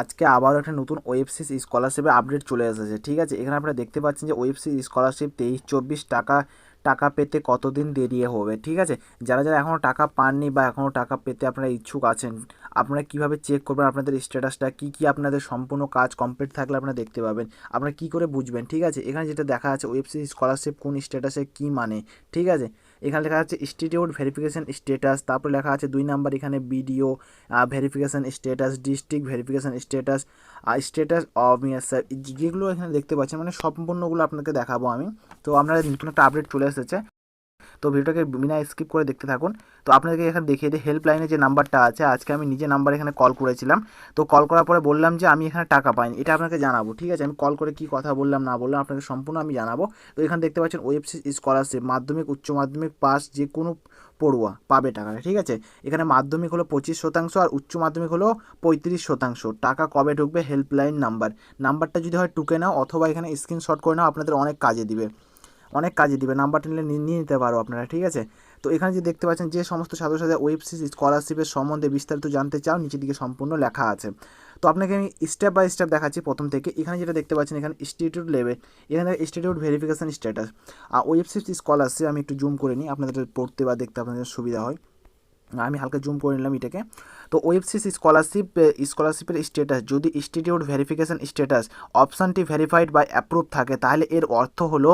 আজকে আবারও একটা নতুন ওয়েবসিস স্কলারশিপের আপডেট চলে এসেছে, ঠিক আছে? এখানে আপনারা দেখতে পাচ্ছেন যে ওয়েবসিস স্কলারশিপ তেইশ, চব্বিশ টাকা টাকা পেতে কতদিন দেরি হবে, ঠিক আছে? যারা যারা এখনও টাকা পাননি বা এখনও টাকা পেতে আপনারা ইচ্ছুক আছেন, আপনারা কীভাবে চেক করবেন, আপনাদের স্ট্যাটাসটা কী কী আপনাদের সম্পূর্ণ কাজ কমপ্লিট থাকলে আপনারা দেখতে পাবেন, আপনারা কী করে বুঝবেন, ঠিক আছে? এখানে যেটা দেখা আছে ওয়েবসিস স্কলারশিপ কোন স্ট্যাটাসে কী মানে ঠিক আছে? এখানে লেখা আছে ইনস্টিটিউট ভেরিফিকেশান স্টেটাস তারপর লেখা আছে দুই নাম্বার এখানে BDO verification status district verification status status of sir. যেগুলো এখানে দেখতে পাচ্ছেন মানে সম্পূর্ণগুলো আপনাকে দেখাবো আমি। তো আপনারা নতুন একটা আপডেট চলে এসেছে। তো ভিডিওটাকে বিনা স্কিপ করে দেখতে থাকুন। তো আপনাদেরকে এখানে দেখিয়ে দিই হেল্পলাইনে যে নাম্বারটা আছে, আজকে আমি নিজে নাম্বার এখানে কল করেছিলাম। তো কল করার পরে বললাম যে আমি এখানে টাকা পাইনি, এটা আপনাকে জানাব, ঠিক আছে? আমি কল করে কি কথা বললাম, না বললাম, আপনাকে সম্পূর্ণ আমি জানাব। তো এখানে দেখতে পাচ্ছেন ওয়েবসি স্কলারশিপ মাধ্যমিক, উচ্চ মাধ্যমিক পাস যে কোনো পড়ুয়া পাবে টাকাটা, ঠিক আছে? এখানে মাধ্যমিক হলো পঁচিশ শতাংশ আর উচ্চ মাধ্যমিক হলো পঁয়ত্রিশ শতাংশ। টাকা কবে ঢুকবে? হেল্পলাইন নাম্বার নাম্বারটা যদি হয় টুকে নাও, অথবা এখানে স্ক্রিনশট করে নাও, আপনাদের অনেক কাজে দিবে। অনেক কাজে দিবে। নাম্বারটা নিলে নিয়ে নিতে পারো আপনারা, ঠিক আছে? তো এখানে যে দেখতে পাচ্ছেন, যে সমস্ত ছাত্রছাত্রীরা সিরিজ স্কলারশিপের সম্বন্ধে বিস্তারিত জানতে চাও, নিচের দিকে সম্পূর্ণ লেখা আছে। তো আপনাকে আমি স্টেপ বাই স্টেপ দেখাচ্ছি প্রথম থেকে। এখানে যেটা দেখতে পাচ্ছেন, এখানে ইনস্টিটিউট লেভেল এখানে ইনস্টিটিউট ভেরিফিকেশান স্ট্যাটাস আর ওয়েবসিস স্কলারশিপ আমি একটু জুম করে নিই, আপনাদের পড়তে বা দেখতে আপনাদের সুবিধা হয়। আমি হালকা জুম করে নিলাম এটাকে। তো ওয়েবসিস স্কলারশিপ স্কলারশিপের স্ট্যাটাস যদি ইনস্টিটিউট ভেরিফিকেশান স্ট্যাটাস অপশানটি ভেরিফাইড বা অ্যাপ্রুভ থাকে, তাহলে এর অর্থ হলো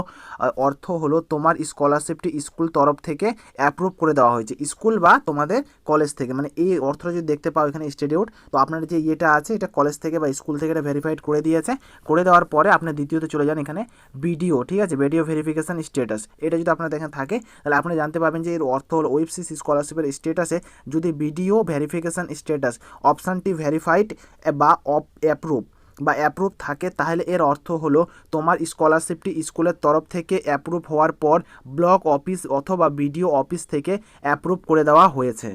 অর্থ হলো তোমার স্কলারশিপটি স্কুল তরফ থেকে অ্যাপ্রুভ করে দেওয়া হয়েছে। স্কুল বা তোমাদের কলেজ থেকে মানে এই অর্থটা যদি দেখতে পাও এখানে ইনস্টিটিউট তো আপনার যে ইয়েটা আছে, এটা কলেজ থেকে বা স্কুল থেকে এটা ভেরিফাইড করে দিয়েছে। করে দেওয়ার পরে আপনি দ্বিতীয়তে চলে যান এখানে বিডিও ঠিক আছে? ভিডিও ভেরিফিকেশান স্ট্যাটাস এটা যদি আপনার দেখেন থাকে, তাহলে আপনি জানতে পারবেন যে এর অর্থ হলো ওয়েবসিস স্কলারশিপের স্ট্যাটাসে যদি ভিডিও ভেরিফিকেশান স্ট্যাটাস অপশানটি ভেরিফাইড বা অ্যাপ্রুভ বা অ্যাপ্রুভ থাকে, তাহলে এর অর্থ হলো তোমার স্কলারশিপটি স্কুলের তরফ থেকে অ্যাপ্রুভ হওয়ার পর ব্লক অফিস অথবা বিডিও অফিস থেকে অ্যাপ্রুভ করে দেওয়া হয়েছে।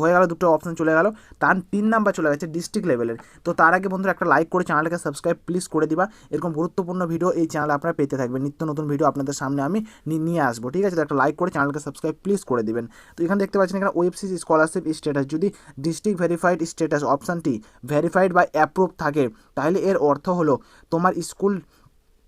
হয়ে গেল, দুটো অপশান চলে গেল। তার তিন নাম্বার চলে গেছে ডিস্ট্রিক্ট লেভেলের তো তার আগে বন্ধুরা একটা লাইক করে চ্যানেলটাকে সাবস্ক্রাইব প্লিজ করে দিবা। এরকম গুরুত্বপূর্ণ ভিডিও এই চ্যানেলে আপনারা পেতে থাকবেন। নিত্য নতুন ভিডিও আপনাদের সামনে আমি নিয়ে আসব। ঠিক আছে, তো একটা লাইক করে চ্যানেলকে সাবস্ক্রাইব প্লিজ করে দিবেন। তো এখানে দেখতে পাচ্ছেন এখানে ওয়েবসিস স্কলারশিপ স্ট্যাটাস যদি ডিস্ট্রিক্ট ভেরিফাইড স্ট্যাটাস অপশানটি ভেরিফাইড বা অ্যাপ্রুভ থাকে, তাহলে এর অর্থ হলো তোমার স্কুল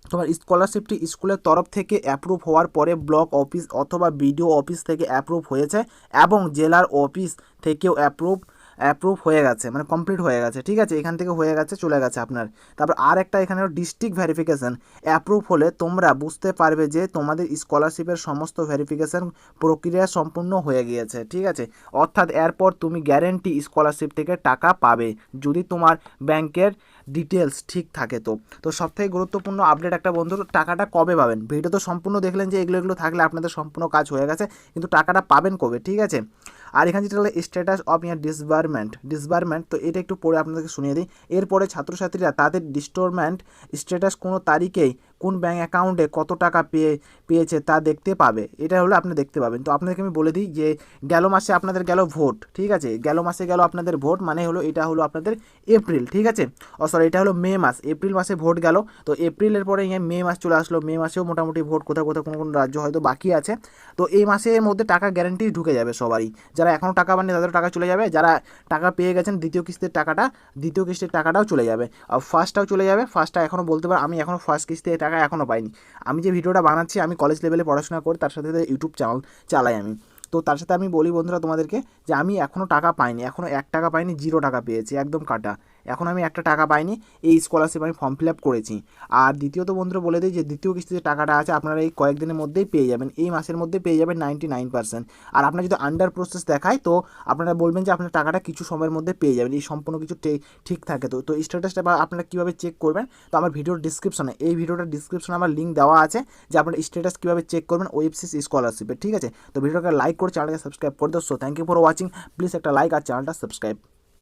তোমার স্কলারশিপটি স্কুলের তরফ থেকে অ্যাপ্রুভ হওয়ার পরে ব্লক অফিস অথবা বিডিও অফিস থেকে অ্যাপ্রুভ হয়েছে এবং জেলার অফিস থেকেও অ্যাপ্রুভ অ্যাপ্রুভ হয়ে গেছে মানে কমপ্লিট হয়ে গেছে, ঠিক আছে? এখান থেকে হয়ে গেছে, চলে গেছে আপনার। তারপর আর একটা এখানে ডিস্ট্রিক্ট ভেরিফিকেশান অ্যাপ্রুভ হলে তোমরা বুঝতে পারবে যে তোমাদের স্কলারশিপের সমস্ত ভেরিফিকেশান প্রক্রিয়া সম্পূর্ণ হয়ে গিয়েছে, ঠিক আছে? অর্থাৎ এরপর তুমি গ্যারেন্টি স্কলারশিপ থেকে টাকা পাবে, যদি তোমার ব্যাংকের ডিটেলস ঠিক থাকে তো। তো সবথেকে গুরুত্বপূর্ণ আপডেট একটা বন্ধু, টাকাটা কবে পাবেন? ভিডিও তো সম্পূর্ণ দেখলেন যে এগুলো এগুলো থাকলে আপনাদের সম্পূর্ণ কাজ হয়ে গেছে, কিন্তু টাকাটা পাবেন কবে, ঠিক আছে? আর এখানে যেটা হলো স্ট্যাটাস অফ ইয়ার ডিসবারমেন্ট ডিসবারমেন্ট তো এটা একটু পরে আপনাদেরকে শুনিয়ে দিই। এরপরে ছাত্রছাত্রীরা তাদের ডিস্টোরমেন্ট স্ট্যাটাস কোনো তারিখেই কোন ব্যাঙ্ক অ্যাকাউন্টে কত টাকা পেয়ে, পেয়েছে তা দেখতে পাবে। এটা হলো আপনি দেখতে পাবেন। তো আপনাদেরকে আমি বলে দিই যে, গেল মাসে আপনাদের গেল ভোট ঠিক আছে? গেল মাসে গেল আপনাদের ভোট মানে হলো এটা হলো আপনাদের এপ্রিল ঠিক আছে? ও সরি এটা হলো মে মাস। এপ্রিল মাসে ভোট গেল। তো এপ্রিলের পরে ইয়ে মে মাস চলে আসলো। মে মাসেও মোটামুটি ভোট কোথাও কোথাও কোনো কোনো রাজ্য হয়তো বাকি আছে। তো এই মাসের মধ্যে টাকা গ্যারান্টি ঢুকে যাবে সবারই। যারা এখনও টাকা পাননি তাদের টাকা চলে যাবে। যারা টাকা পেয়ে গেছেন দ্বিতীয় কিস্তির টাকাটা, দ্বিতীয় কিস্তির টাকাটাও চলে যাবে। আর ফার্স্টটাও চলে যাবে। ফার্স্টটা এখনও বলতে পারো আমি এখনও ফার্স্ট কিস্তির টাকা এখনও পাইনি। আমি যে ভিডিওটা বানাচ্ছি, আমি কলেজ লেভেলে পড়াশোনা করি, তার সাথে সাথে ইউটিউব চ্যানেল চালাই আমি। তো তার সাথে আমি বলি বন্ধুরা তোমাদেরকে যে আমি এখনও টাকা পাইনি, এখনও এক টাকা পাইনি জিরো টাকা পেয়েছি, একদম কাটা। এখন আমি একটা টাকা পাইনি, এই স্কলারশিপ আমি ফর্ম ফিল আপ করেছি। আর দ্বিতীয়ত বন্ধুরা বলে দিই যে দ্বিতীয় কিস্তিতে টাকাটা আছে, আপনারা এই কয়েকদিনের মধ্যেই পেয়ে যাবেন। এই মাসের মধ্যে পেয়ে যাবেন নাইনটি নাইন পার্সেন্ট আর আপনার যদি আন্ডার প্রসেস দেখায়, তো আপনারা বলবেন যে আপনার টাকাটা কিছু সময়ের মধ্যে পেয়ে যাবেন। এই সম্পূর্ণ কিছু ঠিক থাকে। তো তো স্ট্যাটাসটা আপনারা কীভাবে চেক করবেন, তো আমার ভিডিওর ডিসক্রিপশনে এই ভিডিওটার ডিসক্রিপশনে আমার লিঙ্ক দেওয়া আছে যে আপনার স্ট্যাটাস কীভাবে চেক করবেন ওয়েবসিস স্কলারশিপের ঠিক আছে? তো ভিডিওটাকে লাইক করে চ্যানেলকে সাবস্ক্রাইব করে দোস্ত thank you for watching please একটা লাইক আর চ্যানেলটা সাবস্ক্রাইব